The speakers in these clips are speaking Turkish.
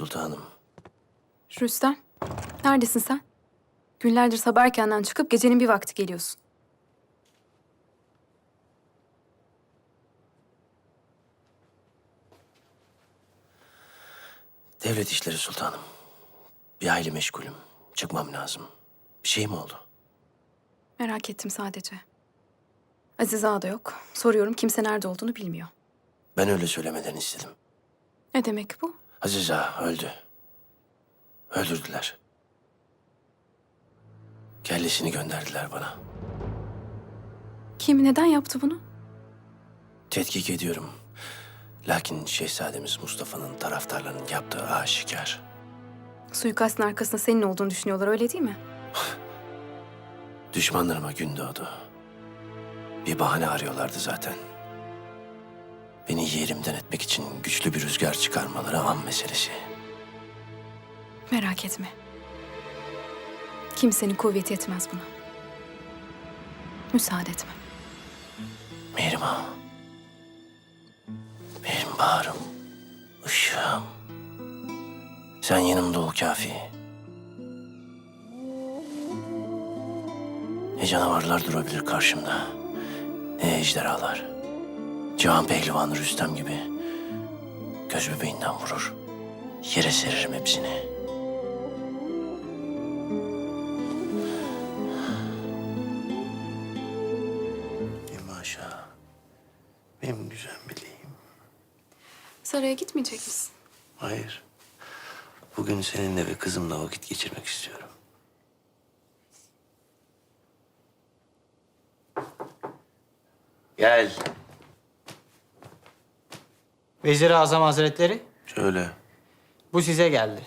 sultanım. Rüstem, neredesin sen? Günlerdir sabah erkenden çıkıp gecenin bir vakti geliyorsun. Devlet işleri sultanım. Bir hayli meşgulüm. Çıkmam lazım. Bir şey mi oldu? Merak ettim sadece. Aziz Ağa da yok. Soruyorum kimse nerede olduğunu bilmiyor. Ben öyle söylemeden istedim. Ne demek bu? Aziz Ağa öldü. Öldürdüler. Kellesini gönderdiler bana. Kim neden yaptı bunu? Tetkik ediyorum. Lakin şehzademiz Mustafa'nın taraftarlarının yaptığı aşikar. Suikastın arkasında senin olduğunu düşünüyorlar öyle değil mi? Düşmanlarıma gün doğdu. Bir bahane arıyorlardı zaten. Beni yerimden etmek için güçlü bir rüzgar çıkarmaları an meselesi. Merak etme. Kimsenin kuvveti yetmez buna. Müsaade etme. Mihrim Ağa. Benim baharım, ışığım. Sen yanımda ol kafi. Ne canavarlar durabilir karşımda. Ne ejderhalar. Cihan pehlivanı Rüstem gibi. Göz bebeğinden vurur. Yere seririm hepsini. Maşallah. Benim güzel meleğim. Saraya gitmeyecek misin? Hayır. Bugün seninle ve kızımla vakit geçirmek istiyorum. Gel. Vezir-i Azam Hazretleri, Şöyle. bu size geldi.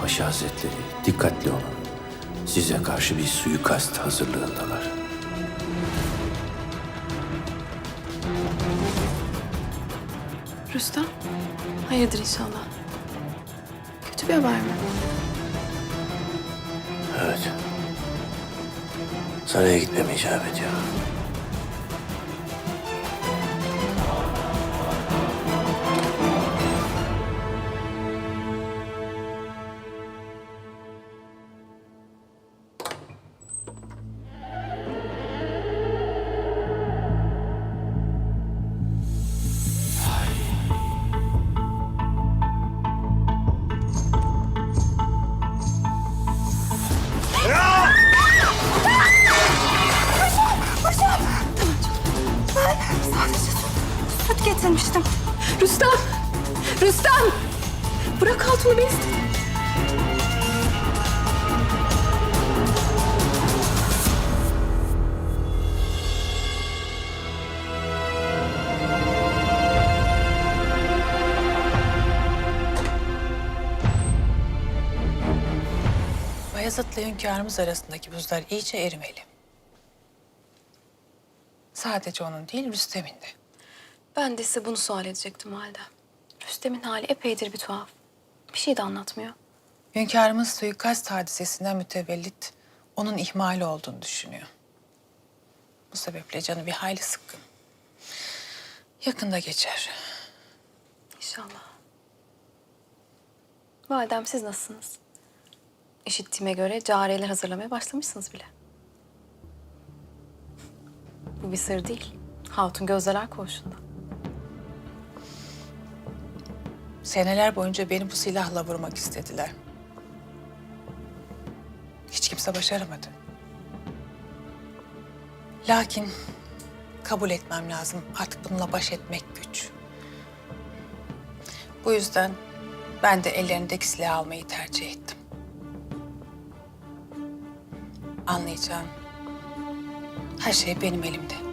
Paşa Hazretleri dikkatli olun. Size karşı bir suikast hazırlığındalar. Rüstem, hayırdır inşallah. Kötü bir haber mi? Evet. Saraya gitmemi icap ediyor. Getirmiştim. Rüstem! Rüstem! Bırak hatunu beni. Bayezid'le hünkârımız arasındaki buzlar iyice erimeli. Sadece onun değil, Rüstem'in de. Ben de size bunu sual edecektim halde. Rüstem'in hali epeydir bir tuhaf. Bir şey de anlatmıyor. Hünkârımız suikast hadisesinden mütevellit onun ihmali olduğunu düşünüyor. Bu sebeple canı bir hayli sıkkın. Yakında geçer. İnşallah. Validem siz nasılsınız? İşittiğime göre cariyeler hazırlamaya başlamışsınız bile. Bu bir sır değil. Hatun gözdeler koğuşunda. Seneler boyunca beni bu silahla vurmak istediler. Hiç kimse başaramadı. Lakin kabul etmem lazım. Artık bununla baş etmek güç. Bu yüzden ben de ellerindeki silahı almayı tercih ettim. Anlayacağım. Her şey benim elimde.